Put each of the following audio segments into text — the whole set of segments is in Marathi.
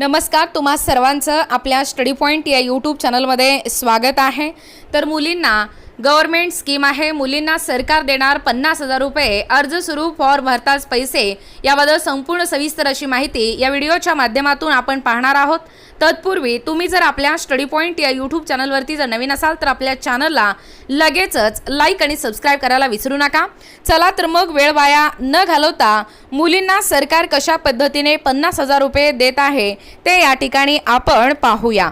नमस्कार तुम्हा सर्वांचं आपल्या स्टडी पॉईंट या यूट्यूब चॅनलमध्ये स्वागत आहे. तर मुलींना गव्हर्मेंट स्कीम आहे. मुलींना सरकार देणार पन्नास हजार रुपये. अर्ज सुरू फॉर भरताच पैसे. याबद्दल संपूर्ण सविस्तर अशी माहिती या व्हिडिओच्या माध्यमातून आपण पाहणार आहोत. तत्पूर्वी तुम्ही जर आपल्या स्टडी पॉईंट या यूट्यूब चॅनलवरती जर नवीन असाल तर आपल्या चॅनलला लगेचच लाईक आणि सबस्क्राईब करायला विसरू नका. चला तर मग वेळ वाया न घालवता मुलींना सरकार कशा पद्धतीने पन्नास हजार रुपये देत आहे ते या ठिकाणी आपण पाहूया.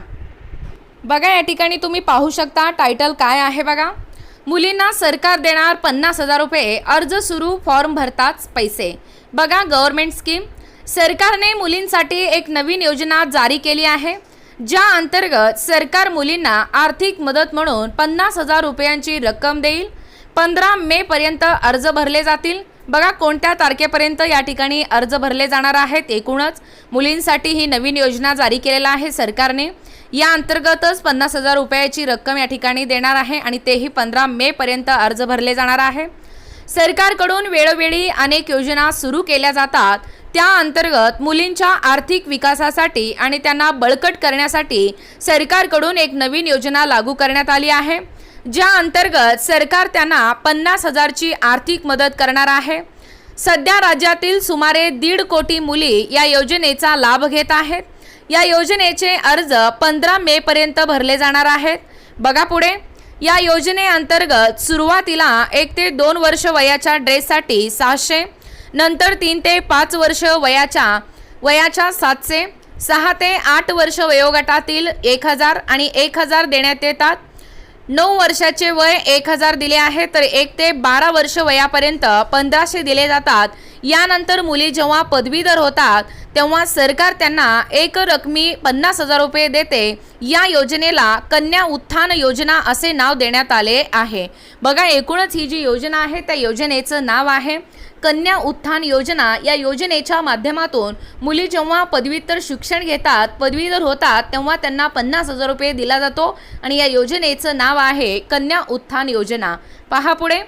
बघा या ठिकाणी तुम्ही पाहू शकता टायटल काय आहे बघा. मुलींना सरकार देणार पन्नास हजार रुपये. अर्ज सुरू फॉर्म भरताच पैसे. बघा गव्हर्मेंट स्कीम सरकारने मुलींसाठी एक नवीन योजना जारी केली आहे. ज्या अंतर्गत सरकार मुलींना आर्थिक मदत म्हणून पन्नास हजार रुपयांची रक्कम देईल. पंधरा मे पर्यंत अर्ज भरले जातील. बघा कोणत्या तारखेपर्यंत या ठिकाणी अर्ज भरले जाणार आहेत एकूणच. मुलींसाठी ही नवीन योजना जारी केलेला आहे सरकारने. या अंतर्गतच पन्नास हजार रुपयाची रक्कम या ठिकाणी देणार आहे आणि तेही पंधरा मे पर्यंत अर्ज भरले जाणार आहे. सरकारकडून वेळोवेळी अनेक योजना सुरू केल्या जातात. त्या अंतर्गत मुलींच्या आर्थिक विकासासाठी आणि त्यांना बळकट करण्यासाठी सरकारकडून एक नवीन योजना लागू करण्यात आली आहे. ज्या अंतर्गत सरकार त्यांना पन्नास हजारची आर्थिक मदत करणार आहे. सध्या राज्यातील सुमारे दीड कोटी मुली या योजनेचा लाभ घेत आहेत. या योजनेचे अर्ज पंधरा मे पर्यंत भरले जाणार आहेत. बघा पुढे. या योजनेअंतर्गत सुरुवातीला एक ते दोन वर्ष वयाच्या ड्रेससाठी सहाशे नंतर तीन ते पाच वर्ष वयाच्या वयाच्या सातशे सहा ते आठ वर्ष वयोगटातील एक हजार आणि एक हजार देण्यात येतात. नऊ वर्षाचे वय एक हजार दिले आहे तर एक ते बारा वर्ष वयापर्यंत पंधराशे दिले जातात. यानंतर मुली जेव्हा पदवीधर होतात तेव्हा सरकार त्यांना एक रकमी पन्नास हजार रुपये देते. या योजनेला कन्या उत्थान योजना असे नाव देण्यात आले आहे. बघा एकूणच ही जी योजना आहे त्या योजनेचं नाव आहे. कन्या उत्थान योजना या योजनेच्या माध्यमातून मुली जेव्हा पदव्युत्तर शिक्षण घेतात पदवीधर होतात तेव्हा त्यांना पन्नास हजार रुपये दिला जातो आणि या योजनेचं नाव आहे कन्या उत्थान योजना. पहा पुढे.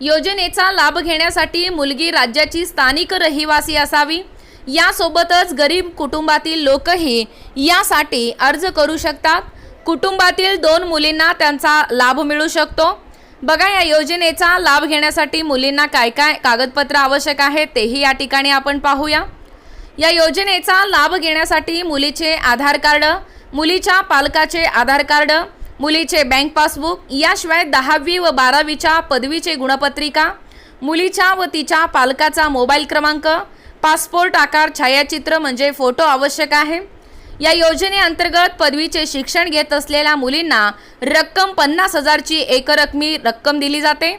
योजनेचा लाभ घेण्यासाठी मुलगी राज्याची स्थानिक रहिवासी असावी. यासोबतच गरीब कुटुंबातील लोकही यासाठी अर्ज करू शकतात. कुटुंबातील दोन मुलींना त्यांचा लाभ मिळू शकतो. बघा या योजनेचा लाभ घेण्यासाठी मुलींना काय काय कागदपत्र आवश्यक आहे तेही या ठिकाणी आपण पाहूया. या योजनेचा लाभ घेण्यासाठी मुलीचे आधार कार्ड मुलीच्या पालकाचे आधार कार्ड मुलीचे बँक पासबुक याशिवाय दहावी व बारावीच्या पदवीचे गुणपत्रिका मुलीच्या व तिच्या पालकाचा मोबाईल क्रमांक पासपोर्ट आकार छायाचित्र म्हणजे फोटो आवश्यक आहे. या योजनेअंतर्गत पदवीचे शिक्षण घेत असलेल्या मुलींना रक्कम पन्नास हजारची एकरकमी रक्कम दिली जाते.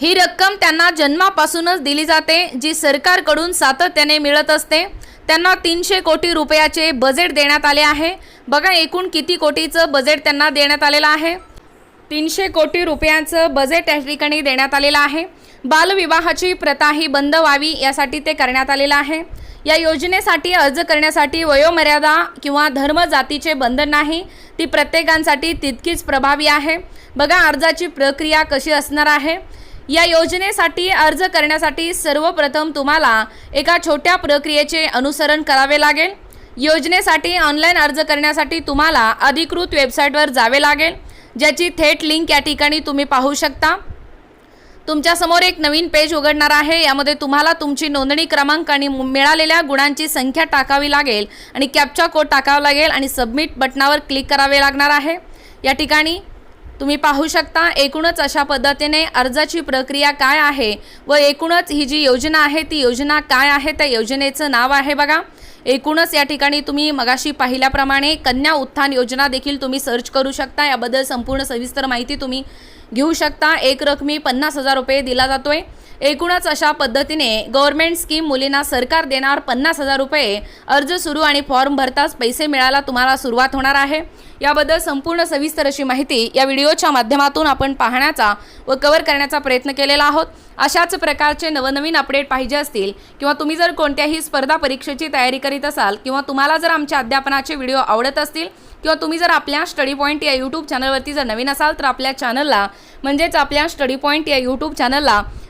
ही रक्कम त्यांना जन्मापासूनच दिली जाते जी सरकारकडून सातत्याने मिळत असते. त्यांना तीनशे कोटी रुपयाचे बजेट देण्यात आले आहे. बघा एकूण किती कोटीचं बजेट त्यांना देण्यात आलेलं आहे. तीनशे कोटी रुपयांचं बजेट या ठिकाणी देण्यात आलेलं आहे. बालविवाहाची प्रथा ही बंद व्हावी यासाठी ते करण्यात आलेलं आहे. या योजनेसाठी अर्ज करण्यासाठी वयोमर्यादा किंवा धर्म जातीचे बंधन नाही ती प्रत्येकांसाठी तितकीच प्रभावी आहे. बघा अर्जाची प्रक्रिया कशी असणार आहे. या योजनेसाठी अर्ज करण्यासाठी सर्वप्रथम तुम्हाला एका छोट्या प्रक्रियेचे अनुसरण करावे लागेल. योजनेसाठी ऑनलाईन अर्ज करण्यासाठी तुम्हाला अधिकृत वेबसाईटवर जावे लागेल. ज्याची थेट लिंक या ठिकाणी तुम्ही पाहू शकता. तुमच्यासमोर एक नवीन पेज उघडणार आहे. यामध्ये तुम्हाला तुमची नोंदणी क्रमांक आणि मु- मिळालेल्या गुणांची संख्या टाकावी लागेल आणि कॅप्चा कोड टाकावा लागेल आणि सबमिट बटनावर क्लिक करावे लागणार आहे. या ठिकाणी तुम्ही पाहू शकता एकूणच अशा पद्धतीने अर्जाची प्रक्रिया काय आहे व एकूणच ही जी योजना आहे ती योजना काय आहे? त्या योजनेचं नाव आहे बघा. एकूणच या ठिकाणी तुम्ही मगाशी पाहिल्याप्रमाणे कन्या उत्थान योजना देखील तुम्ही सर्च करू शकता. याबद्दल संपूर्ण सविस्तर माहिती तुम्ही घेऊ शकता. एक रकमी पन्नास हजार रुपये दिला जातोय. एकूणच अशा पद्धतीने गव्हर्नमेंट स्कीम मुलींना सरकार देणार पन्नास हजार रुपये अर्ज सुरू आणि फॉर्म भरताच पैसे मिळायला तुम्हाला सुरुवात होणार आहे. याबद्दल संपूर्ण सविस्तर अशी माहिती या व्हिडिओच्या माध्यमातून आपण पाहण्याचा व कव्हर करण्याचा प्रयत्न केलेला आहोत. अशाच प्रकारचे नवनवीन अपडेट पाहिजे असतील किंवा तुम्ही जर कोणत्याही स्पर्धा परीक्षेची तयारी करीत असाल किंवा तुम्हाला जर आमच्या अध्यापनाचे व्हिडिओ आवडत असतील किंवा तुम्ही जर आपल्या स्टडी पॉईंट या यूट्यूब चॅनलवरती जर नवीन असाल तर आपल्या चॅनलला म्हणजेच आपल्या स्टडी पॉईंट या यूट्यूब चॅनलला